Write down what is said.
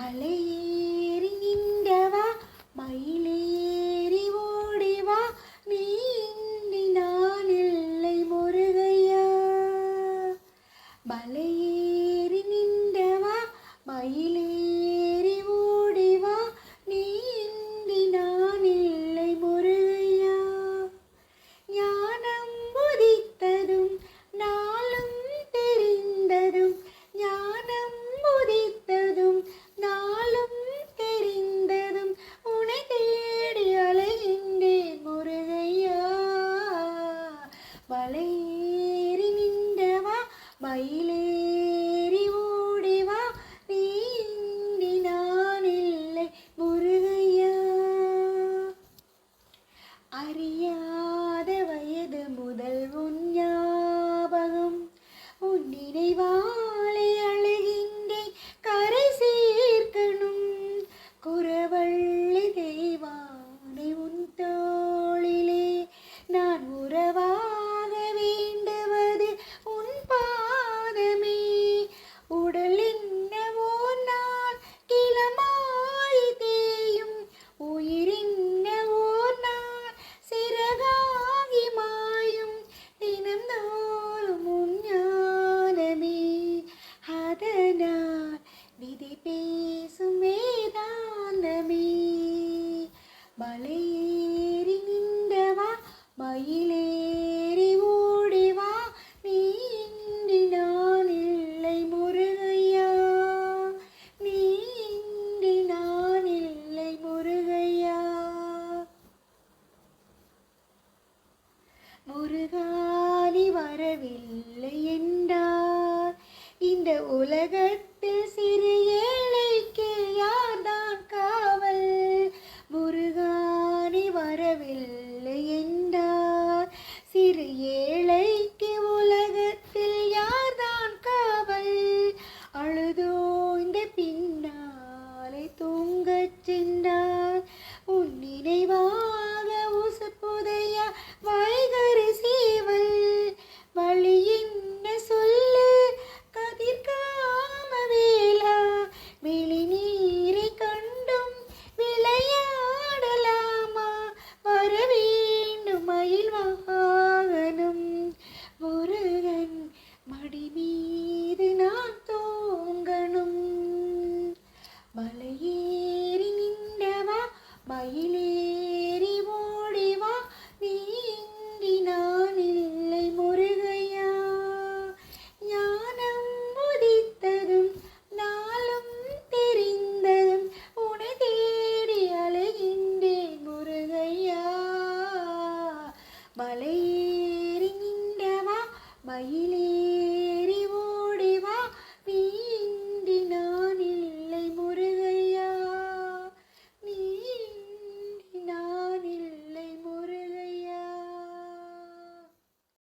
மலையேறி நின்றவா மயிலேறி ஓடிவா நீ இன்றி நான் இல்லை முருகையா. மலையே വളേരി നിന്റവ ബൈലേരി ഓടിവ നീന്തി നാനില്ലേ മുരുകയ്യ. അറിയാ வரவில்லை என்றார் இந்த உலகத்தில் சிறு